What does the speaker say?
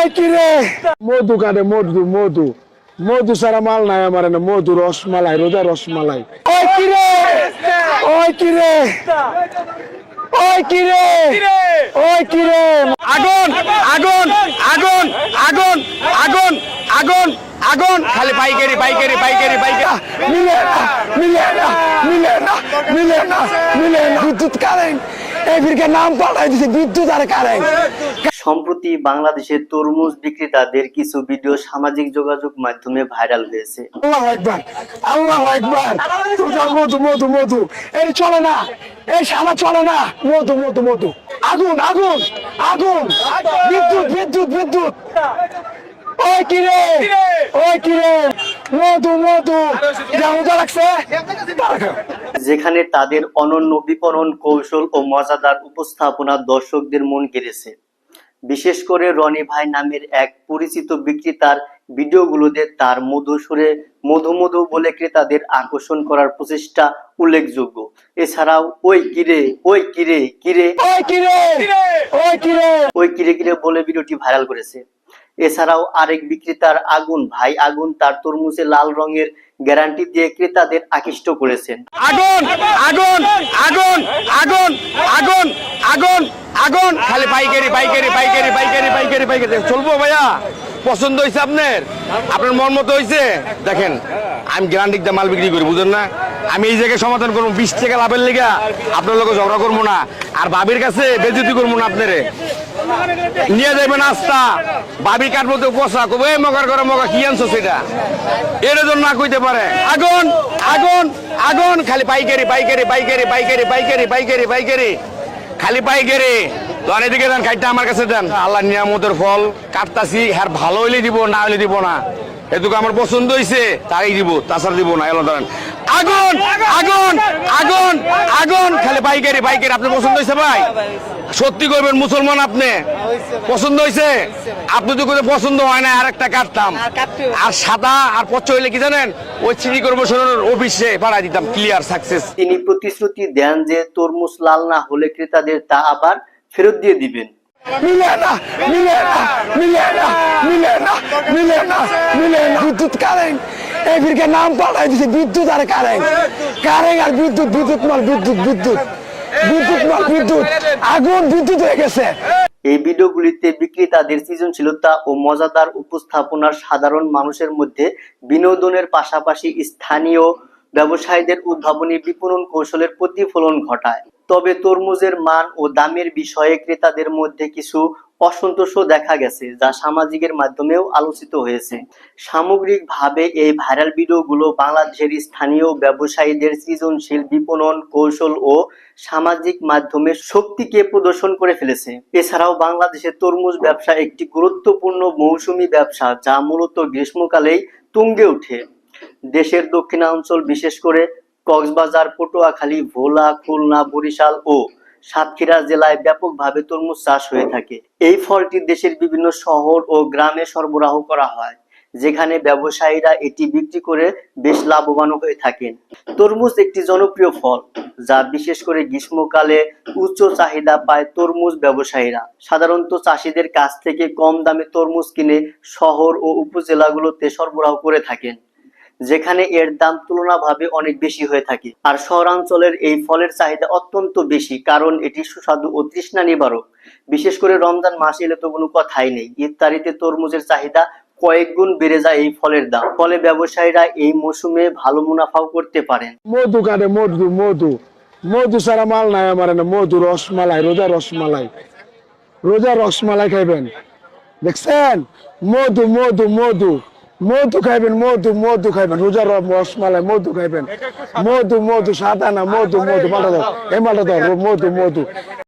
ওই কি রে? মধু কাটে মধু মধু। মধু সারা মাল নাই আমার না মধু রসমালাই রোজা রসমালাই। ওই কি রে? ওই কি রে? ওই কি রে? ওই কি রে? আগুন আগুন আগুন আগুন আগুন আগুন আগুন। খালি পাইকারি পাইকারি পাইকারি পাইকারি। মিলে না মিলে না মিলে না মিলে না মিলে না বিদ্যুৎ কারেন্ট এই ফিরকে নাম পাল্টাই দিছে বিদ্যুৎ আর কারেন্ট সম্প্রতি বাংলাদেশের তরমুজ বিক্রেতাদের কিছু ভিডিও সামাজিক যোগাযোগ মাধ্যমে ভাইরাল হয়েছে। আল্লাহ একবার আল্লাহ একবার মধু মধু মধু এই চলে না এই শালা চলে না। মধু মধু মধু। আগুন আগুন আগুন। বিদ্যুৎ বিদ্যুৎ বিদ্যুৎ। ওই মধু মধু। লাগছে যেখানে তাদের অনন্য বিপণন কৌশল ও মজাদার উপস্থাপনা দর্শকদের মন কেড়েছে বিশেষ করে রনি ভাই নামের এক পরিচিত বিক্রেতার ভিডিওগুলোতে তার মধু সুরে মধু মধু বলে ক্রেতাদের আকর্ষণ করার প্রচেষ্টা উল্লেখযোগ্য। এছাড়াও ওই কিরে ওই কিরে কিরে ওই কিরে কিরে বলে ভিডিওটি ভাইরাল করেছে। এছাড়াও আরেক বিক্রেতার আগুন ভাই আগুন তার তরমুজে লাল রঙের গ্যারান্টি দিয়ে ক্রেতাদের আকৃষ্ট করেছেন। আগুন আগুন আগুন আগুন আগুন আগুন আগুন! খালি পাইকারি পাইকারি পাইকারি পাইকারি পাইকারি পাইকারি। চলবো ভাইয়া? পছন্দ হয়েছে আপনার? আপনার মন মতো হয়েছে দেখেন, আমি গ্যারান্টিক মাল বিক্রি করি, বুঝেন না? আমি এই জায়গায় সমাধান করব, বিশ টাকা লাভের লিগা আপনার লোক ঝগড়া করব না। আর বাবির কাছে বেজুতি করব না আপনারে। নিয়ে যাবেন আস্তা বাবি কাটবো তো পচা কবে মগার করে মগা, কি আনছো সেটা? এর জন্য না কইতে পারে। আগুন! আগুন! আগুন! খালি পাইকারি পাইকারি পাইকারি পাইকারি পাইকারি পাইকারি পাইকারি। খালি পাইকারি। তো আর এদিকে দেন, খাইটা আমার কাছে দেন। আল্লাহ নিয়ামতের ফল। কাটতাছি, হ্যার ভালো হইলে দিব, না হইলে দিব না। এটুকু আমার পছন্দ হয়েছে তাই দিব, তাছাড়া দিব না। এলো ধরেন। আগুন আগুন আগুন আগুন! খালি পাইকারি পাইকারি। আপনার পছন্দ হয়েছে ভাই? সত্যি করবেন মুসলমান আপনি? পছন্দ হয়েছে আপনি তো কোনো পছন্দ হয় না আর একটা কাটতাম আর সাদা আর পচ্ছ হইলে কি জানেন? ওই সিটি কর্পোরেশনের অফিসে পাড়ায় দিতাম ক্লিয়ার সাকসেস তিনি প্রতিশ্রুতি দেন যে তরমুজ লাল না হলে ক্রেতাদের তা আবার ফেরত দিয়ে দিবেন। মিলে না মিলে না মিলে না মিলে না মিলে না মিলে না বিদ্যুৎ কারেন্ট এই নাম পাল্টাই দিছে বিদ্যুৎ আর কারেন্ট কারেন্ট আর বিদ্যুৎ বিদ্যুৎ মাল বিদ্যুৎ বিদ্যুৎ। বিদ্যুৎ মাল বিদ্যুৎ, আগুন বিদ্যুৎ হয়ে গেছে। এই ভিডিওগুলিতে বিক্রেতাদের সৃজনশীলতা ও মজাদার উপস্থাপনার সাধারণ মানুষের মধ্যে বিনোদনের পাশাপাশি স্থানীয় ব্যবসায়ীদের উদ্ভাবনী বিপণন কৌশলের প্রতিফলন ঘটায়। তবে তরমুজের মান ও দামের বিষয়ে ক্রেতাদের মধ্যে কিছু অসন্তোষও দেখা গেছে, যা সামাজিকের মাধ্যমেও আলোচিত হয়েছে। সামগ্রিকভাবে এই ভাইরাল ভিডিওগুলো বাংলাদেশের স্থানীয় ব্যবসায়ীদের সৃজনশীল বিপণন, কৌশল ও সামাজিক মাধ্যমে শক্তিকে প্রদর্শন করে ফেলেছে। এছাড়াও বাংলাদেশের তরমুজ ব্যবসা একটি গুরুত্বপূর্ণ মৌসুমী ব্যবসা, যা মূলত গ্রীষ্মকালেই তুঙ্গে ওঠে। দেশের দক্ষিণাঞ্চল, বিশেষ করে কক্সবাজার, পটুয়াখালী, ভোলা, খুলনা, বরিশাল ও সাতক্ষীরা জেলায় ব্যাপকভাবে তরমুজ চাষ হয়ে থাকে। এই ফলটি দেশের বিভিন্ন শহর ও গ্রামে সরবরাহ করা হয়, যেখানে ব্যবসায়ীরা এটি বিক্রি করে বেশ লাভবান হয়ে থাকেন। তরমুজ একটি জনপ্রিয় ফল, যা বিশেষ করে গ্রীষ্মকালে উচ্চ চাহিদা পায় তরমুজ ব্যবসায়ীরা। সাধারণত চাষিদের কাছ থেকে কম দামে তরমুজ কিনে শহর ও উপজেলাগুলোতে সরবরাহ করে থাকেন। যেখানে এর দাম তুলনাভাবে অনেক বেশি হয়ে থাকে। আর শহরাঞ্চলের এই ফলের চাহিদা অত্যন্ত বেশি, কারণ এটি সুস্বাদু ও তৃষ্ণা নিবারক। বিশেষ করে রমজান মাস এলে তো কোনো কথাই নেই। ইফতারিতে তরমুজের চাহিদা কয়েক গুণ বেড়ে যায় এই ফলের দাম। ফলে ব্যবসায়ীরা এই মৌসুমে ভালো মুনাফাও করতে পারেন। মধু কাটে মধু মধু। মধু সারা মাল নাই আমার মধু রসমালাই, রোজা রসমালাই। রোজা রসমালাই খাইবেন। দেখছেন? মধু মধু মধু। মধু খাইবেন মধু মধু খাইবেন। রোজার রস রসমালাই মধু খাইবেন। মধু মধু সাদা না মধু মধু মালটা দাও। এ মালটা দাও মধু মধু।